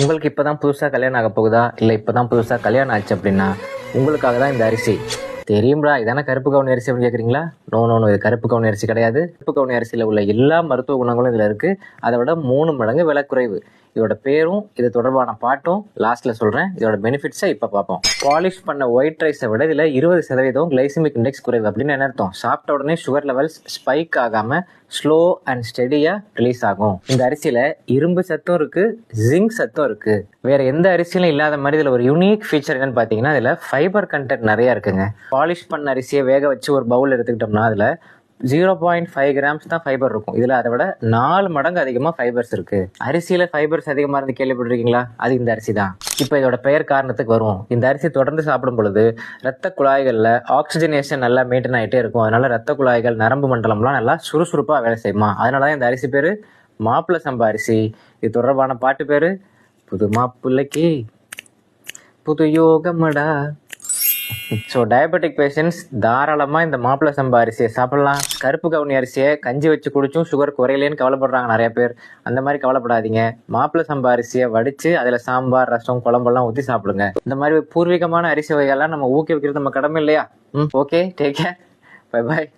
உங்களுக்கு இப்பதான் புதுசாக கல்யாணம் ஆக போகுதா? இல்லை இப்போ தான் புதுசாக கல்யாணம் ஆச்சு அப்படின்னா உங்களுக்காக தான் இந்த அரிசி. தெரியும்டா இதானே கருப்பு கவுனி அரிசி அப்படின்னு கேக்குறீங்களா? நோ நோ நோ இது கருப்பு கவுனி அரிசி கிடையாது. கருப்பு கவுனி அரிசியில உள்ள எல்லா மருத்துவ குணங்களும் இதுல இருக்கு. அதை விட மூணு மடங்கு விலை குறைவு. இதோட பேரும் இது தொடர்பான பாட்டும் லாஸ்ட்ல சொல்றேன். இதோட பெனிஃபிட்ஸை இப்ப பார்ப்போம். பாலிஷ் பண்ண ஒயிட் ரைஸை விட இதுல இருபது சதவீதம் கிளைசிமிக் இண்டெக்ஸ் குறைவு அப்படின்னு என்ன அர்த்தம்? சாப்பிட்ட உடனே சுகர் லெவல்ஸ் ஸ்பைக் ஆகாம ஸ்லோ அண்ட் ஸ்டெடியா ரிலீஸ் ஆகும். இந்த அரிசியில இரும்பு சத்தும் இருக்கு ஜிங்க் சத்தும் இருக்கு. வேற எந்த அரிசியிலும் இல்லாத மாதிரி இதுல ஒரு யூனிக் ஃபீச்சர் என்னன்னு பாத்தீங்கன்னா இதுல ஃபைபர் கண்டென்ட் நிறைய இருக்குங்க. பாலிஷ் பண்ண அரிசியை வேக வச்சு ஒரு பவுல் எடுத்துக்கிட்டோம்னா அதில் ஜீரோ பாயிண்ட் ஃபைவ் கிராம்ஸ் தான் ஃபைபர் இருக்கும். இதில் அதை விட நாலு மடங்கு அதிகமாக ஃபைபர்ஸ் இருக்குது அரிசியில் ஃபைபர்ஸ் அதிகமாக இருந்து கேள்விப்பட்டிருக்கீங்களா? அது இந்த அரிசி தான். இப்போ இதோட பெயர் காரணத்துக்கு வருவோம். இந்த அரிசி தொடர்ந்து சாப்பிடும் பொழுது ரத்த குழாய்களில் ஆக்சிஜனேஷன் நல்லா மெயின்டைன் ஆகிட்டே இருக்கும். அதனால் ரத்த குழாய்கள் நரம்பு மண்டலம்லாம் நல்லா சுறுசுறுப்பாக வேலை செய்யுமா? அதனாலதான் இந்த அரிசி பேர் மாப்பிள்ளை சம்பா அரிசி. இது தொடர்பான பாட்டு பேர் புது மாப்பிள்ளைக்கு புது யோகமடா ஸோ டயபெட்டிக் பேஷண்ட்ஸ் தாராளமாக இந்த மாப்பிள சம்பா அரிசியை சாப்பிடலாம். கருப்பு கவுனி அரிசியை கஞ்சி வச்சு குடிச்சும் சுகர் குறையலேன்னு கவலைப்படுறாங்க நிறைய பேர். அந்த மாதிரி கவலைப்படாதீங்க. மாப்பிள்ளை சம்பா அரிசியை வடித்து அதில் சாம்பார் ரசம் குழம்பெல்லாம் ஊற்றி சாப்பிடுங்க. இந்த மாதிரி பூர்வீகமான அரிசி வகைகள்லாம் நம்ம ஊக்குவிக்கிறது நம்ம கடமை இல்லையா? ம் okay take care bye bye